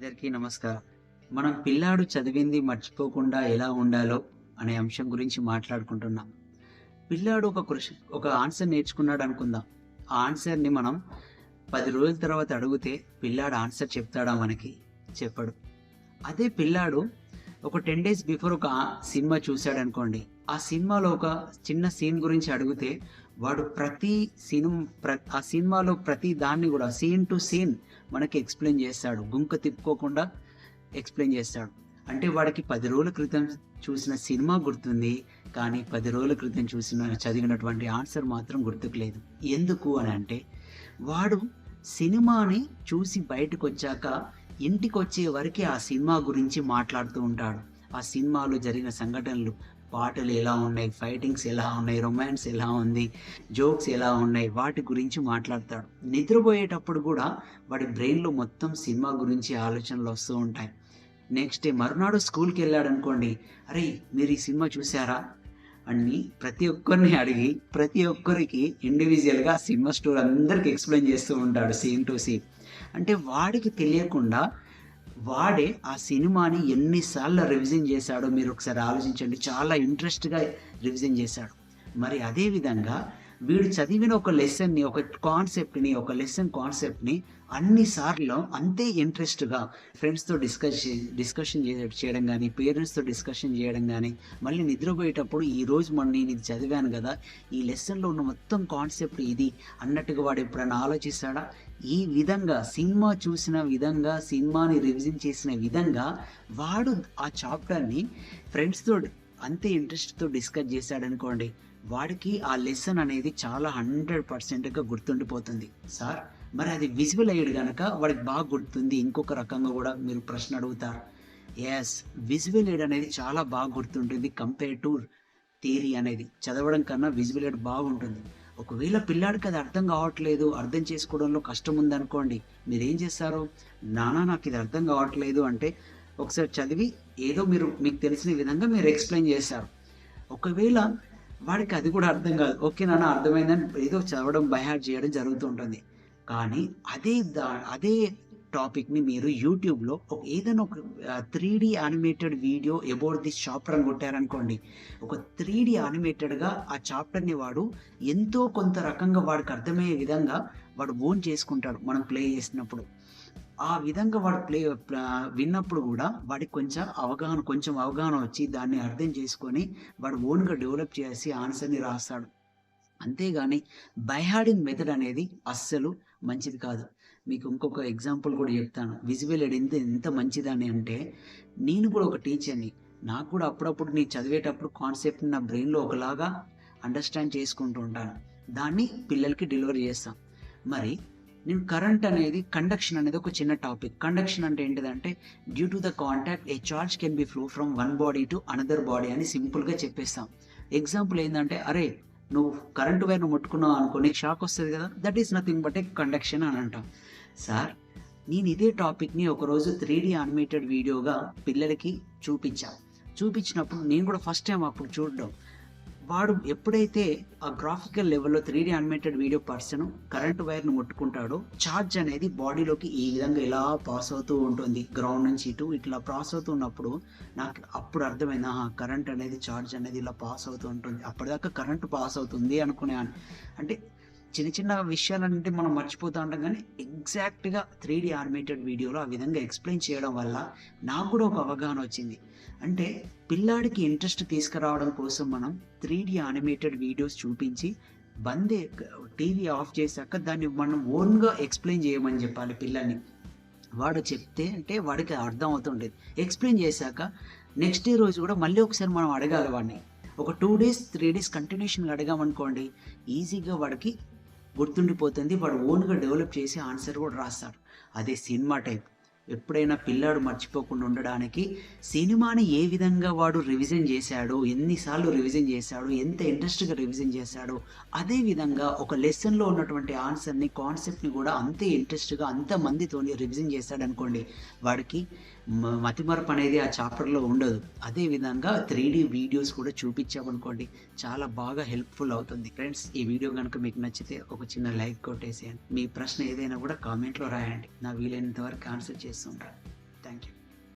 అందరికీ నమస్కారం. మనం పిల్లాడు చదివింది మర్చిపోకుండా ఎలా ఉండాలో అనే అంశం గురించి మాట్లాడుకుంటున్నాం. పిల్లాడు ఒక కృషి ఒక ఆన్సర్ నేర్చుకున్నాడు అనుకుందాం. ఆ ఆన్సర్ని మనం పది రోజుల తర్వాత అడిగితే పిల్లాడు ఆన్సర్ చెప్తాడా మనకి? చెప్పడు. అదే పిల్లాడు ఒక టెన్ డేస్ బిఫోర్ ఒక సినిమా చూశాడు అనుకోండి. ఆ సినిమాలో ఒక చిన్న సీన్ గురించి అడిగితే వాడు ప్రతి సినిమా ఆ సినిమాలో ప్రతి దాన్ని కూడా సీన్ టు సీన్ మనకి ఎక్స్ప్లెయిన్ చేస్తాడు. గుంక తిప్పుకోకుండా ఎక్స్ప్లెయిన్ చేస్తాడు. అంటే వాడికి పది రోజుల క్రితం చూసిన సినిమా గుర్తుంది కానీ పది రోజుల క్రితం చూసిన చదివినటువంటి ఆన్సర్ మాత్రం గుర్తుకులేదు. ఎందుకు అని అంటే వాడు సినిమాని చూసి బయటకు వచ్చాక ఇంటికి వచ్చే వరకే ఆ సినిమా గురించి మాట్లాడుతూ ఉంటాడు. ఆ సినిమాలో జరిగిన సంఘటనలు పాటలు ఎలా ఉన్నాయి ఫైటింగ్స్ ఎలా ఉన్నాయి రొమాన్స్ ఎలా ఉంది జోక్స్ ఎలా ఉన్నాయి వాటి గురించి మాట్లాడతాడు. నిద్రపోయేటప్పుడు కూడా వాడి బ్రెయిన్లో మొత్తం సినిమా గురించి ఆలోచనలు వస్తూ ఉంటాయి. నెక్స్ట్ డే మరునాడు స్కూల్కి వెళ్ళాడు అనుకోండి అరే మీరు ఈ సినిమా చూసారా అని ప్రతి ఒక్కరిని అడిగి ప్రతి ఒక్కరికి ఇండివిజువల్గా సినిమా స్టోరీ అందరికి ఎక్స్ప్లెయిన్ చేస్తూ ఉంటాడు సీన్ టు సీన్ అంటే వాడికి తెలియకుండా వాడే ఆ సినిమాని ఎన్నిసార్లు రివిజన్ చేశాడో మీరు ఒకసారి ఆలోచించండి. చాలా ఇంట్రెస్ట్గా రివిజన్ చేశాడు. మరి అదే విధంగా వీడు చదివిన ఒక లెసన్ని ఒక కాన్సెప్ట్ని ఒక లెసన్ కాన్సెప్ట్ని అన్నిసార్లు అంతే ఇంట్రెస్ట్గా ఫ్రెండ్స్తో డిస్కస్ డిస్కషన్ చేయడం కానీ పేరెంట్స్తో డిస్కషన్ చేయడం కానీ మళ్ళీ నిద్రపోయేటప్పుడు ఈ రోజు మనం నేను ఇది చదివాను కదా ఈ లెసన్లో ఉన్న మొత్తం కాన్సెప్ట్ ఇది అన్నట్టుగా వాడు ఎప్పుడైనా ఆలోచిస్తాడా? ఈ విధంగా సినిమా చూసిన విధంగా సినిమాని రివిజన్ చేసిన విధంగా వాడు ఆ చాప్టర్ని ఫ్రెండ్స్తో అంతే ఇంట్రెస్ట్తో డిస్కస్ చేశాడనుకోండి వాడికి ఆ లెసన్ అనేది చాలా హండ్రెడ్ పర్సెంట్గా గుర్తుండిపోతుంది. సార్ మరి అది విజువల్ అయ్యాడు కనుక వాడికి బాగా గుర్తుంది. ఇంకొక రకంగా కూడా మీరు ప్రశ్న అడుగుతారు. ఎస్ విజువల్ ఎయిడ్ అనేది చాలా బాగా గుర్తుంటుంది కంపేర్ టు థియరీ అనేది. చదవడం కన్నా విజువల్ ఎయిడ్ బాగుంటుంది. ఒకవేళ పిల్లాడికి అది అర్థం కావట్లేదు అర్థం చేసుకోవడంలో కష్టం ఉందనుకోండి మీరేం చేస్తారు? నానా నాకు ఇది అర్థం కావట్లేదు అంటే ఒకసారి చదివి ఏదో మీరు మీకు తెలిసిన విధంగా మీరు ఎక్స్ప్లెయిన్ చేస్తారు ఒకవేళ వాడికి అది కూడా అర్థం కాదు. ఓకే నాన్న అర్థమైందని ఏదో చదవడం బైహార్ట్ చేయడం జరుగుతూ ఉంటుంది. కానీ అదే దా అదే టాపిక్ని మీరు యూట్యూబ్లో ఒక ఏదైనా ఒక three D animated video about this chapter అని కొట్టారనుకోండి. ఒక త్రీ డి యానిమేటెడ్గా ఆ చాప్టర్ని వాడు ఎంతో కొంత రకంగా వాడికి అర్థమయ్యే విధంగా వాడు ఓన్ చేసుకుంటాడు. మనం ప్లే చేసినప్పుడు. ఆ విధంగా వాడు ప్లే విన్నప్పుడు కూడా వాడికి కొంచెం అవగాహన కొంచెం అవగాహన వచ్చి దాన్ని అర్థం చేసుకొని వాడు ఓన్గా డెవలప్ చేసి ఆన్సర్ని రాస్తాడు. అంతేగాని బైహార్డింగ్ మెథడ్ అనేది అస్సలు మంచిది కాదు. మీకు ఇంకొక ఎగ్జాంపుల్ కూడా చెప్తాను. విజువల్ ఎడ్ ఎంత ఎంత మంచిదని అంటే నేను కూడా ఒక టీచర్ని నాకు కూడా అప్పుడప్పుడు నేను చదివేటప్పుడు కాన్సెప్ట్ నా బ్రెయిన్లో ఒకలాగా అండర్స్టాండ్ చేసుకుంటూ ఉంటాను. దాన్ని పిల్లలకి డెలివరీ చేస్తాం మరి నేను కరెంట్ అనేది కండక్షన్ అనేది ఒక చిన్న టాపిక్ కండక్షన్ అంటే ఏంటిదంటే due to the contact a charge can be flow from one body to another body అని సింపుల్గా చెప్పేస్తాం. ఎగ్జాంపుల్ ఏంటంటే అరే నువ్వు కరెంటు వైర్ను ముట్టుకున్నావు అనుకో నీకు షాక్ వస్తుంది కదా that is nothing but a conduction అని అంటాం. సార్ నేను ఇదే టాపిక్ని ఒకరోజు త్రీ డీ యానిమేటెడ్ వీడియోగా పిల్లలకి చూపించాను చూపించినప్పుడు నేను కూడా ఫస్ట్ టైం అప్పుడు చూడడం. వాడు ఎప్పుడైతే ఆ గ్రాఫికల్ లెవెల్లో three D animated video person current వైర్ను ముట్టుకుంటాడో ఛార్జ్ అనేది బాడీలోకి ఈ విధంగా ఇలా పాస్ అవుతూ ఉంటుంది. గ్రౌండ్ నుంచి ఇటు ఇట్లా పాస్ అవుతూ ఉన్నప్పుడు నాకు అప్పుడు అర్థమైంది ఆహా కరెంట్ అనేది ఛార్జ్ అనేది ఇలా పాస్ అవుతూ ఉంటుంది. అప్పటిదాకా కరెంట్ పాస్ అవుతుంది అనుకునే అంటే చిన్న చిన్న విషయాలంటే మనం మర్చిపోతూ ఉంటాం కానీ ఎగ్జాక్ట్గా త్రీ డి ఆర్మేటెడ్ వీడియోలో ఆ విధంగా ఎక్స్ప్లెయిన్ చేయడం వల్ల నాకు కూడా ఒక అవగాహన వచ్చింది. అంటే పిల్లాడికి ఇంట్రెస్ట్ తీసుకురావడం కోసం మనం త్రీ డి ఆనిమేటెడ్ వీడియోస్ చూపించి బందే టీవీ ఆఫ్ చేశాక దాన్ని మనం ఓన్గా ఎక్స్ప్లెయిన్ చేయమని చెప్పాలి పిల్లల్ని వాడు చెప్తే అంటే వాడికి అర్థం అవుతుండేది ఎక్స్ప్లెయిన్ చేశాక నెక్స్ట్ డే రోజు కూడా మళ్ళీ ఒకసారి మనం అడగాలి వాడిని. ఒక టూ డేస్ త్రీ డేస్ కంటిన్యూషన్గా అడగామనుకోండి ఈజీగా వాడికి గుర్తుండిపోతుంది. వాడు ఓన్గా డెవలప్ చేసి ఆన్సర్ కూడా రాస్తాడు. అదే సినిమా టైప్. ఎప్పుడైనా పిల్లాడు మర్చిపోకుండా ఉండడానికి సినిమాని ఏ విధంగా వాడు రివిజన్ చేశాడు ఎన్నిసార్లు రివిజన్ చేశాడు ఎంత ఇంట్రెస్ట్గా రివిజన్ చేశాడు అదే విధంగా ఒక లెసన్లో ఉన్నటువంటి ఆన్సర్ని కాన్సెప్ట్ని కూడా అంతే ఇంట్రెస్ట్గా అంతమందితోని రివిజన్ చేశాడు అనుకోండి వాడికి మతిమరపు అనేది ఆ చాప్టర్లో ఉండదు. అదే విధంగా త్రీ డీ వీడియోస్ కూడా చూపించామనుకోండి చాలా బాగా హెల్ప్ఫుల్ అవుతుంది. ఫ్రెండ్స్ ఈ వీడియో కనుక మీకు నచ్చితే ఒక చిన్న లైక్ కొట్టేసేయండి. మీ ప్రశ్న ఏదైనా కూడా కామెంట్లో రాయండి. నా వీలైనంత వరకు ఆన్సర్ చేస్తుంటాను